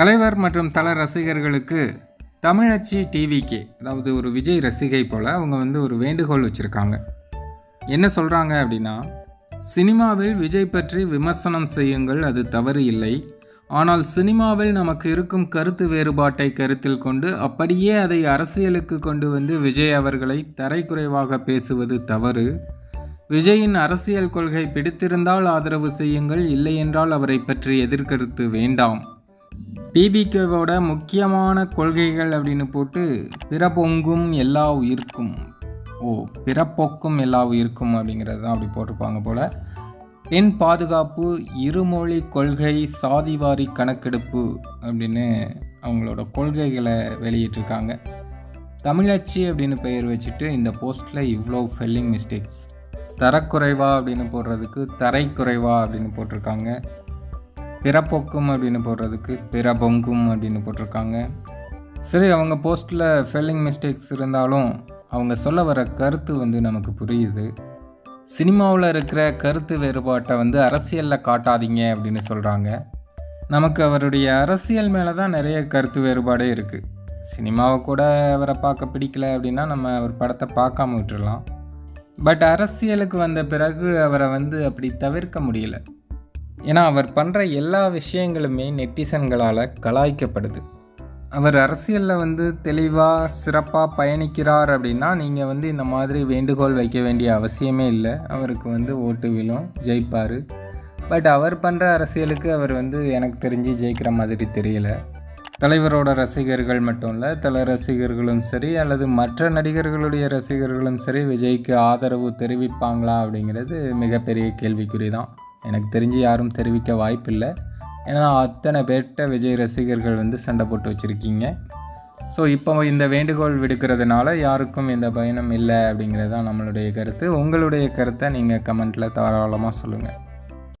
தலைவர் மற்றும் தல ரசிகர்களுக்கு தமிழச்சி டிவிகே அதாவது ஒரு விஜய் ரசிகை போல் அவங்க வந்து ஒரு வேண்டுகோள் வச்சுருக்காங்க. என்ன சொல்கிறாங்க அப்படின்னா சினிமாவில் விஜய் பற்றி விமர்சனம் செய்யுங்கள் அது தவறு இல்லை. ஆனால் சினிமாவில் நமக்கு இருக்கும் கருத்து வேறுபாட்டை கருத்தில் கொண்டு அப்படியே அதை அரசியலுக்கு கொண்டு வந்து விஜய் அவர்களை தரைக்குறைவாக பேசுவது தவறு. விஜயின் அரசியல் கொள்கை பிடித்திருந்தால் ஆதரவு செய்யுங்கள் இல்லையென்றால் அவரை பற்றி எதிர்கருத்து வேண்டாம். டிபிகேவோட முக்கியமான கொள்கைகள் அப்படின்னு போட்டு பிறப்பொங்கும் எல்லா உயிர்க்கும். ஓ பிறப்பொக்கும் எல்லா உயிர்க்கும் அப்படிங்கிறது தான் அப்படி போட்டிருப்பாங்க போல். பெண் பாதுகாப்பு இருமொழி கொள்கை சாதிவாரி கணக்கெடுப்பு அப்படின்னு அவங்களோட கொள்கைகளை வெளியிட்டிருக்காங்க. தமிழச்சி அப்படின்னு பெயர் வச்சுட்டு இந்த போஸ்ட்டில் இவ்வளோ ஃபெல்லிங் மிஸ்டேக்ஸ் தரக்குறைவா அப்படின்னு போடுறதுக்கு தரைக்குறைவா அப்படின்னு போட்டிருக்காங்க. பிறப்பொக்கும் அப்படின்னு போடுறதுக்கு பிறபொங்கும் அப்படின்னு போட்டிருக்காங்க. சரி அவங்க போஸ்ட்டில் ஃபெல்லிங் மிஸ்டேக்ஸ் இருந்தாலும் அவங்க சொல்ல வர கருத்து வந்து நமக்கு புரியுது. சினிமாவில் இருக்கிற கருத்து வேறுபாட்டை வந்து அரசியலில் காட்டாதீங்க அப்படின்னு சொல்கிறாங்க நமக்கு அவருடைய அரசியல் மேலே தான் நிறைய கருத்து வேறுபாடே இருக்குது சினிமாவை கூட அவரை பார்க்க பிடிக்கல அப்படின்னா நம்ம அவர் படத்தை பார்க்காம விட்டுறலாம். பட் அரசியலுக்கு வந்த பிறகு அவரை வந்து அப்படி தவிர்க்க முடியல. ஏன்னா அவர் பண்ணுற எல்லா விஷயங்களுமே நெட்டிசன்களால் கலாய்க்கப்படுது. அவர் அரசியலில் வந்து தெளிவாக சிறப்பாக பயணிக்கிறார் அப்படின்னா நீங்கள் வந்து இந்த மாதிரி வேண்டுகோள் வைக்க வேண்டிய அவசியமே இல்லை. அவருக்கு வந்து ஓட்டு விழும் ஜெயிப்பார். பட் அவர் பண்ணுற அரசியலுக்கு அவர் வந்து எனக்கு தெரிஞ்சு ஜெயிக்கிற மாதிரி தெரியல. தலைவரோட ரசிகர்கள் மட்டும் இல்லை தல ரசிகர்களும் சரி அல்லது மற்ற நடிகர்களுடைய ரசிகர்களும் சரி விஜய்க்கு ஆதரவு தெரிவிப்பாங்களா அப்படிங்கிறது மிகப்பெரிய கேள்விக்குறி தான் எனக்கு தெரிஞ்சு யாரும் தெரிவிக்க வாய்ப்பில்லை. ஏன்னா அத்தனை பேர்கிட்ட விஜய் ரசிகர்கள் வந்து சண்டை போட்டு வச்சுருக்கீங்க. ஸோ இப்போ இந்த வேண்டுகோள் விடுக்கிறதுனால யாருக்கும் இந்த பயணம் இல்லை அப்படிங்கிறது தான் நம்மளுடைய கருத்து. உங்களுடைய கருத்தை நீங்கள் கமெண்ட்டில் தாராளமாக சொல்லுங்கள்